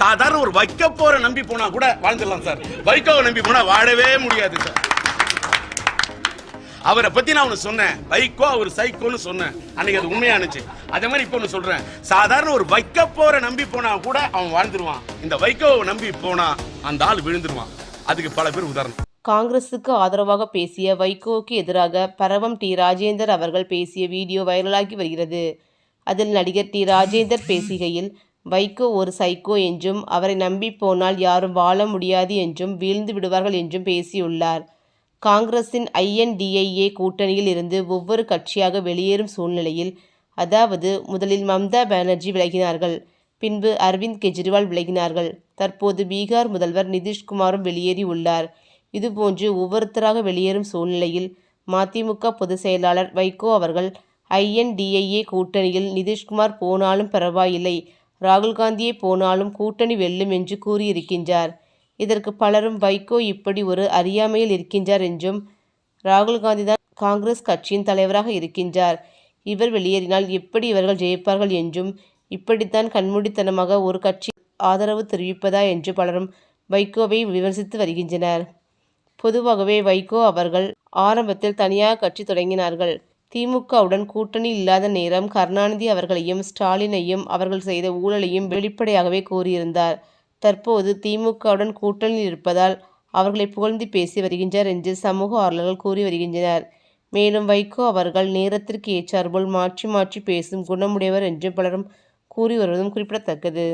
சாதாரண ஒரு வைக்க போற நம்பி போனா கூட வாழ்ந்துடலாம் சார். வைகோவை நம்பி போனா வாழவே முடியாது சார். அவரை பத்தி நான் ஒன்று சொன்னேன். வைகோ அவர் சைக்கோன்னு சொன்னேன். அன்னைக்கு அது உண்மையானுச்சு அதே மாதிரி இப்போ ஒண்ணு சொல்றேன். சாதாரண ஒரு வைக்க போற நம்பி போனா கூட அவன் வாழ்ந்துருவான். இந்த வைகோவை நம்பி போனா அந்த ஆள் விழுந்துருவான். அதுக்கு பல பேர் உதாரணம். காங்கிரசுக்கு ஆதரவாக பேசிய வைகோவுக்கு எதிராக பரவம் டி. ராஜேந்தர் அவர்கள் பேசிய வீடியோ வைரலாகி வருகிறது. அதில் நடிகர் டி. ராஜேந்தர் பேசுகையில் வைகோ ஒரு சைக்கோ என்றும் அவரை நம்பி போனால் யாரும் வாழ முடியாது என்றும் வீழ்ந்து விடுவார்கள் என்றும் பேசியுள்ளார். காங்கிரஸின் ஐஎன்டிஐஏ கூட்டணியில் இருந்து ஒவ்வொரு கட்சியாக வெளியேறும் சூழ்நிலையில் அதாவது முதலில் மம்தா பானர்ஜி விலகினார்கள் பின்பு அரவிந்த் கெஜ்ரிவால் விலகினார்கள். தற்போது பீகார் முதல்வர் நிதிஷ்குமாரும் வெளியேறி உள்ளார். இதுபோன்று ஒவ்வொருத்தராக வெளியேறும் சூழ்நிலையில் மதிமுக பொதுச் செயலாளர் வைகோ அவர்கள் ஐஎன்டிஐஏ கூட்டணியில் நிதிஷ்குமார் போனாலும் பரவாயில்லை. ராகுல் காந்தியே போனாலும் கூட்டணி வெல்லும் என்று கூறியிருக்கின்றார். இதற்கு பலரும் வைகோ இப்படி ஒரு அறியாமையில் இருக்கின்றார் என்றும் ராகுல் காந்தி தான் காங்கிரஸ் கட்சியின் தலைவராக இருக்கின்றார். இவர் வெளியேறினால் எப்படி இவர்கள் ஜெயிப்பார்கள் என்றும் இப்படித்தான் கண்மூடித்தனமாக ஒரு கட்சி ஆதரவு தெரிவிப்பதா என்று பலரும் வைகோவை விமர்சித்து வருகின்றனர். பொதுவாகவே வைகோ அவர்கள் ஆரம்பத்தில் தனியாக கட்சி தொடங்கினார்கள். திமுகவுடன் கூட்டணி இல்லாத நேரம் கருணாநிதி அவர்களையும் ஸ்டாலினையும் அவர்கள் செய்த ஊழலையும் வெளிப்படையாகவே கூறியிருந்தார். தற்போது திமுகவுடன் கூட்டணியில் இருப்பதால் அவர்களை புகழ்ந்து பேசி வருகின்றார் என்று சமூக ஆர்வலர்கள் கூறி வருகின்றனர். மேலும் வைகோ அவர்கள் நேரத்திற்கு ஏற்றாற்போல் மாற்றி மாற்றி பேசும் குணமுடையவர் என்று பலரும் கூறி வருவதும் குறிப்பிடத்தக்கது.